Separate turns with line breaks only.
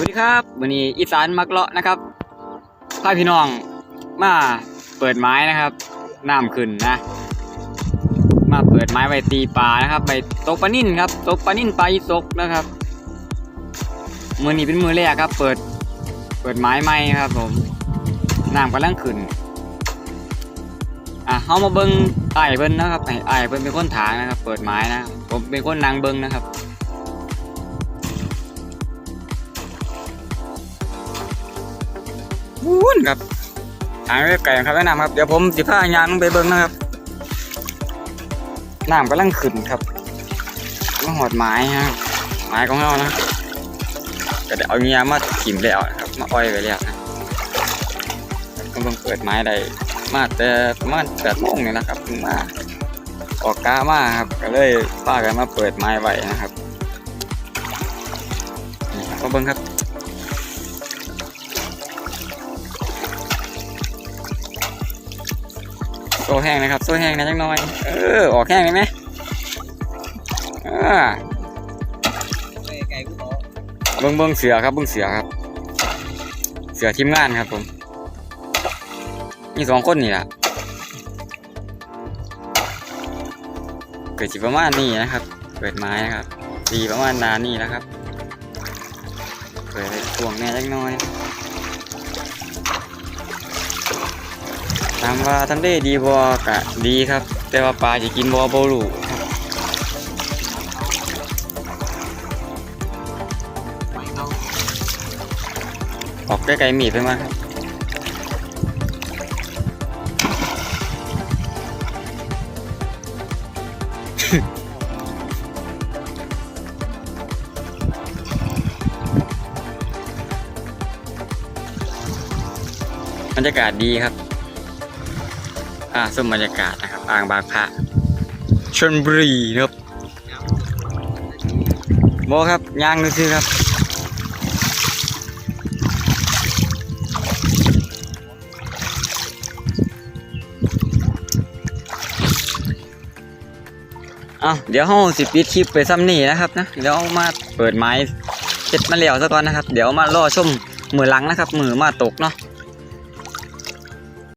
วัสดีครับวันนี้อีสานมักเลาะนะครับพาพี่น้องมาเปิดไม้นะครับน้ำขึ้นนะ มาเปิดไม้ไว้ตีปลานะครับ ไปตกปลานิ่นครับตกปลานิ่นปลาอีสกนะครับมือนี้เป็นมือแรกครับ เปิดเปิดไม้ใหม่ครับ ผมน้ำกำลังขึ้นอะเขามาเบิ้งไอ้เบิ้งนะครับไอ้เบิ้งเป็นคนถางนะครับ เปิดไม้นะผมเป็นคนนางเบิ้งนะครับ วุ้นครับทางเรียบไก่ครับแนะนำครับ เดี๋ยวผมสิพายางลงไปเบิ้งนะครับน้ำกำลังขึ้นครับมาหอดไม้ครับไม้ของเรานะก็เดี๋ยวเอาเงียมาถิ่มแล้วครับมาอ้อยไปแล้วนะก็เพิ่งเปิดไม้ได้มาแต่ประมาณแปดโมงนี่นะครับมาออกกามาครับ ก็เลยป้ากันมาเปิดไม้ไว้นะครับนี่ครับมาเบิ้งครับ โซ่แห้งนะครับ โซ่แห้งนะจังน้อย เออ ออกแห้งไหมอ่าเบิ้งเบิ้งเสือครับเบิ้งเสือครับ เสือทีมงานครับผมมีสองคนนี่แหละเกิดจิประมาณนี้นะครับเปิดไม้นะครับดีประมาณนานี่นะครับเปิดช่วงแน่จังน้อย ถามว่าทำได้ดีบ่กะดีครับ แต่ว่าปลาจะกินบ่บ่รู้ครับออกใกล้ๆมีดไปมาครับบรรยากาศดีครับาส้มบรรยากาศนะครับ อ่างบางพระชนบุรีนะครับโบครับย่างดูซิครับเอาเดี๋ยวห้องสิปิดคลิปไปซ้ำนี่นะครับนะเดี๋ยวมาเปิดไม้เสร็จมาแล้วซะก่อนนะครับ เดี๋ยวมาล่อชมมือหลังนะครับ มือมาตกเนาะ